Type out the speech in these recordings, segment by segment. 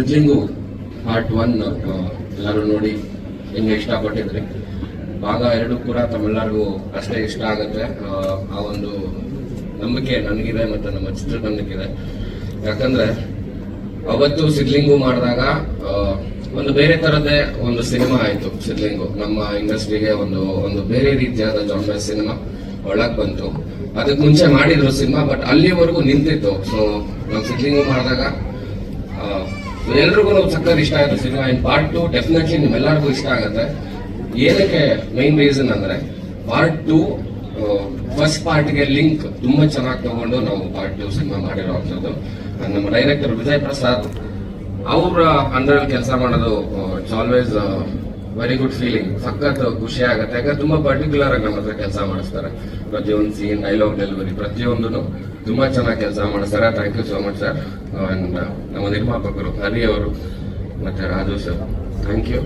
Sidlingu part one ಎಲ್ಲರೂ ನೋಡಿ ಹೆಂಗೆ ಇಷ್ಟಪಟ್ಟಿದ್ರಿ ಭಾಗ ಎರಡು ಕೂಡ ತಮ್ಮೆಲ್ಲರಿಗೂ ಅಷ್ಟೇ ಇಷ್ಟ ಆಗುತ್ತೆ. ಆ, ಒಂದು ನಂಬಿಕೆ ನನಗಿದೆ ಮತ್ತು ನಮ್ಮ ಚಿತ್ರತಂಡಕ್ಕಿದೆ ಯಾಕಂದ್ರೆ ಅವತ್ತು ಸಿದ್ಲಿಂಗು ಮಾಡಿದಾಗ ಒಂದು ಬೇರೆ ತರದೇ ಒಂದು ಸಿನಿಮಾ ಆಯಿತು ಸಿದ್ಲಿಂಗು ನಮ್ಮ ಇಂಡಸ್ಟ್ರಿಗೆ ಒಂದು ಒಂದು ಬೇರೆ ರೀತಿಯಾದ ಜಾನ್ರ ಸಿನಿಮಾ ಒಳಗೆ ಬಂತು. ಅದಕ್ಕೆ ಮುಂಚೆ ಮಾಡಿದ್ರು ಸಿನಿಮಾ ಬಟ್ ಅಲ್ಲಿವರೆಗೂ ನಿಂತಿತ್ತು. ಸೊ ನಾವು ಸಿದ್ಲಿಂಗು ಮಾಡಿದಾಗ ಎಲ್ರಿಗೂ ಸಕ್ಕತ್ ಇಷ್ಟ ಆಗುತ್ತೆ cinema. In part two definitely ನಿಮ್ಮೆಲ್ಲರಿಗೂ ಇಷ್ಟ ಆಗುತ್ತೆ. ಏನಕ್ಕೆ ಮೈನ್ ರೀಸನ್ ಅಂದ್ರೆ ಪಾರ್ಟ್ ಟು ಫಸ್ಟ್ ಪಾರ್ಟ್ಗೆ ಲಿಂಕ್ ತುಂಬಾ ಚೆನ್ನಾಗಿ ತಗೊಂಡು ನಾವು ಪಾರ್ಟ್ ಟು ಸಿನಿಮಾ ಮಾಡಿರೋ ಅಂಥದ್ದು. ನಮ್ಮ ಡೈರೆಕ್ಟರ್ ವಿಜಯ್ ಪ್ರಸಾದ್ ಅವರ ಅಂಡರ್ ಕೆಲಸ ಮಾಡೋದು it's always very good feeling ಸಖತ್ ಖುಷಿ ಆಗುತ್ತೆ. ಯಾಕಂದ್ರೆ ತುಂಬಾ ಪರ್ಟಿಕ್ಯುಲರ್ ಆಗಿ ನಮ್ಮ ಹತ್ರ ಕೆಲಸ ಮಾಡಿಸ್ತಾರೆ. ಪ್ರತಿಯೊಂದು ಸೀನ್ ಡೈಲಾಗ್ ಡೆಲಿವರಿ ಪ್ರತಿಯೊಂದು ತುಂಬಾ ಚೆನ್ನಾಗಿ ಕೆಲಸ ಮಾಡಿಸ್ತಾರೆ. Thank you so much sir and ನಮ್ಮ ನಿರ್ಮಾಪಕರು ಹರಿ ಅವರು ಮತ್ತೆ ರಾಜು ಸರ್ ಥ್ಯಾಂಕ್ ಯು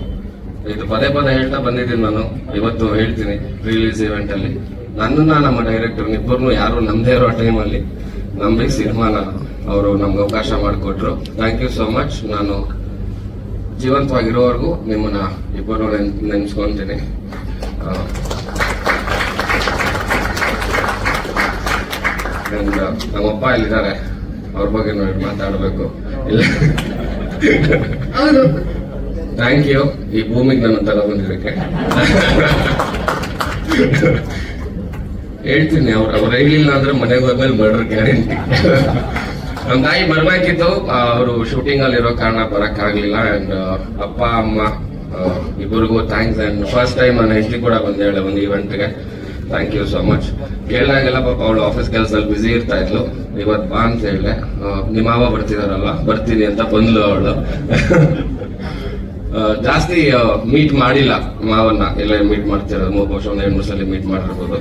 ಇದು ಪದೇ ಪದೇ ಹೇಳ್ತಾ ಬಂದಿದ್ದೀನಿ ನಾನು. ಇವತ್ತು ಹೇಳ್ತೀನಿ ರಿಲೀಸ್ ಇವೆಂಟ್ ಅಲ್ಲಿ. ನನ್ನನ್ನ ನಮ್ಮ ಡೈರೆಕ್ಟರ್ ಇಬ್ಬರು ಯಾರು ನಮ್ದೇ ಇರೋ ಟೈಮಲ್ಲಿ ನಂಬಿ ಸಿನಿಮಾನ ಅವರು ನಮ್ಗೆ ಅವಕಾಶ ಮಾಡಿಕೊಟ್ರು. ಥ್ಯಾಂಕ್ ಯು ಸೋ ಮಚ್ ನಾನು ಜೀವಂತವಾಗಿರೋವರೆಗೂ ನಿಮ್ಮನ್ನ ಇಬ್ಬರು ನೆನ್ಸ್ಕೊಂತೀನಿ. ನಮ್ಮಪ್ಪ ಇಲ್ಲಿದ್ದಾರೆ ಅವ್ರ ಬಗ್ಗೆ ನೋಡಿ ಮಾತಾಡಬೇಕು. ಇಲ್ಲ. ಥ್ಯಾಂಕ್ ಯು ಈ ಭೂಮಿಗೆ ನನ್ನ ತಲೆ ಬಂದಿದ್ದಕ್ಕೆ. ಹೇಳ್ತೀನಿ, ಅವ್ರು ಅವ್ರು ಹೇಳಿಲ್ಲ ಅಂದ್ರೆ ಮನೆಗೆ ಹೋದ್ಮೇಲೆ ಮರ್ಡರ್ ಗ್ಯಾರಂಟಿ ನಮ್ಮ ತಾಯಿ ಬರ್ಬೇಕಿತ್ತು ಅವರು ಶೂಟಿಂಗ್ ಅಲ್ಲಿ ಇರೋ ಕಾರಣ ಬರಕ್ ಆಗ್ಲಿಲ್ಲ ಅಂಡ್ ಅಪ್ಪ, ಅಮ್ಮ ಇಬ್ಬರಿಗೂ ಥ್ಯಾಂಕ್ಸ್ ಅಂಡ್ ಫಸ್ಟ್ ಟೈಮ್ ನನ್ನ ಹೆಂಡತಿ ಕೂಡ ಬಂದೇಳೆ ಒಂದು ಇವೆಂಟ್ಗೆ ಥ್ಯಾಂಕ್ ಯು ಸೋ ಮಚ್ ಕೇಳಿದಾಗೆಲ್ಲ ಪಾಪ ಅವಳು ಆಫೀಸ್ ಕೆಲಸದಲ್ಲಿ ಬಿಸಿ ಇರ್ತಾ ಇದ್ಲು. ಇವತ್ತು ಬಾ ಅಂತ ಹೇಳಿದೆ ನಿಮ್ಮ ಮಾವ ಬರ್ತಿದಾರಲ್ಲ ಬರ್ತೀನಿ ಅಂತ ಬಂದ್ಲು ಅವಳು. ಜಾಸ್ತಿ ಮೀಟ್ ಮಾಡಿಲ್ಲ ಮಾವನ್ನ. ಎಲ್ಲ ಮೀಟ್ ಮಾಡ್ತಿರೋದು, ಮೂರು ವರ್ಷ, ಒಂದು ಎರಡು ಮೂರು ಸಲ ಮೀಟ್ ಮಾಡಿರ್ಬೋದು.